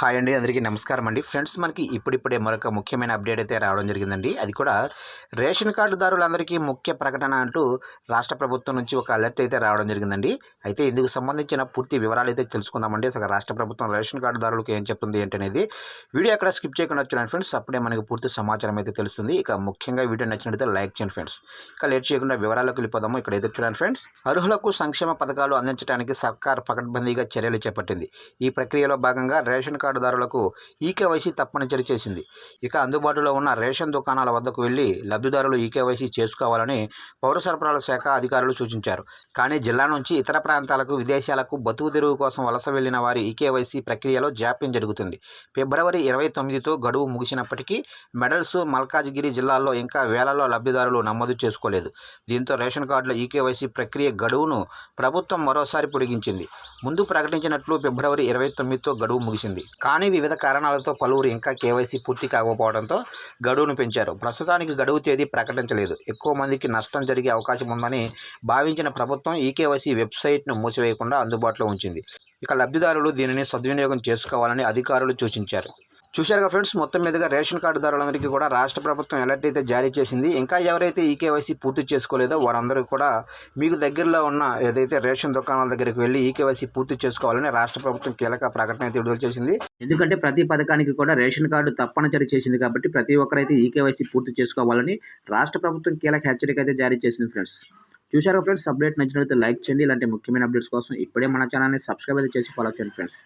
Hi అండి అందరికీ నమస్కారం అండి. ఫ్రెండ్స్ మనకి ఇప్పుడిప్పుడే మరొక ముఖ్యమైన అప్డేట్ అయితే రావడం జరిగిందండి. అది కూడా రేషన్ కార్డుదారులందరికీ ముఖ్య ప్రకటన అంటూ రాష్ట్ర ప్రభుత్వం నుంచి ఒక అలర్ట్ అయితే రావడం జరిగిందండి. అయితే ఇందుకు సంబంధించిన పూర్తి వివరాలు అయితే తెలుసుకుందామండి. అసలు రాష్ట్ర ప్రభుత్వం రేషన్ కార్డుదారులకు ఏం చెప్తుంది ఏంటనేది వీడియో అక్కడ స్కిప్ చేయకుండా చూడండి ఫ్రెండ్స్. అప్పుడే మనకి పూర్తి సమాచారం అయితే తెలుస్తుంది. ఇక ముఖ్యంగా వీడియో నచ్చినట్లయితే లైక్ చేయండి ఫ్రెండ్స్. ఇక లేట్ చేయకుండా వివరాలకు వెళ్ళిపోదాము. ఇక్కడ ఎదురు చూడండి ఫ్రెండ్స్. అర్హులకు సంక్షేమ పథకాలు అందించడానికి సర్కార్ పకడ్బందీగా చర్యలు చేపట్టింది. ఈ ప్రక్రియలో భాగంగా రేషన్ కార్డు కార్డుదారులకు ఈకేవైసీ తప్పనిసరి చేసింది. ఇక అందుబాటులో ఉన్న రేషన్ దుకాణాల వద్దకు వెళ్ళి లబ్ధిదారులు ఈకేవైసీ చేసుకోవాలని పౌర సరఫరాల శాఖ అధికారులు సూచించారు. కానీ జిల్లా నుంచి ఇతర ప్రాంతాలకు విదేశాలకు బతుకు తెరువు కోసం వలస వెళ్ళిన వారి ఈకేవైసీ ప్రక్రియలో జాప్యం జరుగుతుంది. ఫిబ్రవరి ఇరవై తొమ్మిదితో గడువు ముగిసినప్పటికీ మెడల్స్ మల్కాజ్గిరి జిల్లాల్లో ఇంకా వేలలో లబ్ధిదారులు నమోదు చేసుకోలేదు. దీంతో రేషన్ కార్డుల ఈకేవైసీ ప్రక్రియ గడువును ప్రభుత్వం మరోసారి పొడిగించింది. ముందు ప్రకటించినట్లు ఫిబ్రవరి ఇరవై తొమ్మిదితో గడువు ముగిసింది. కానీ వివిధ కారణాలతో పలువురు ఇంకా కేవైసీ పూర్తి కాకపోవడంతో గడువును పెంచారు. ప్రస్తుతానికి గడువు తేదీ ప్రకటించలేదు. ఎక్కువ మందికి నష్టం జరిగే అవకాశం ఉందని భావించిన ప్రభుత్వం ఈ కేవైసీ వెబ్సైట్ను మూసివేయకుండా అందుబాటులో ఉంచింది. ఇక లబ్ధిదారులు దీనిని సద్వినియోగం చేసుకోవాలని అధికారులు సూచించారు. చూశారుగా ఫ్రెండ్స్ మొత్తం మీదుగా రేషన్ కార్డుదారులందరికీ కూడా రాష్ట్ర ప్రభుత్వం ఎలర్ట్ అయితే జారీ చేసింది. ఇంకా ఎవరైతే ఈ కేవైసీ పూర్తి చేసుకోలేదో వారందరూ కూడా మీకు దగ్గరలో ఉన్న ఏదైతే రేషన్ దుకాణాల దగ్గరికి వెళ్ళి ఈ కేవైసీ పూర్తి చేసుకోవాలని రాష్ట్ర ప్రభుత్వం కీలక ప్రకటన అయితే విడుదల చేసింది. ఎందుకంటే ప్రతి పథకానికి కూడా రేషన్ కార్డు తప్పనిసరి చేసింది కాబట్టి ప్రతి ఒక్కరైతే ఈ కేవైసీ పూర్తి చేసుకోవాలని రాష్ట్ర ప్రభుత్వం కీలక హెచ్చరిక అయితే జారీ చేసింది ఫ్రెండ్స్. చూశారు ఫ్రెండ్స్ అప్డేట్ నచ్చినట్లయితే లైక్ చేయండి. ఇలాంటి ముఖ్యమైన అప్డేట్స్ కోసం ఇప్పుడే మన ఛానల్ని సబ్స్క్రైబ్ అయితే చేసి ఫాలో చేయండి ఫ్రెండ్స్.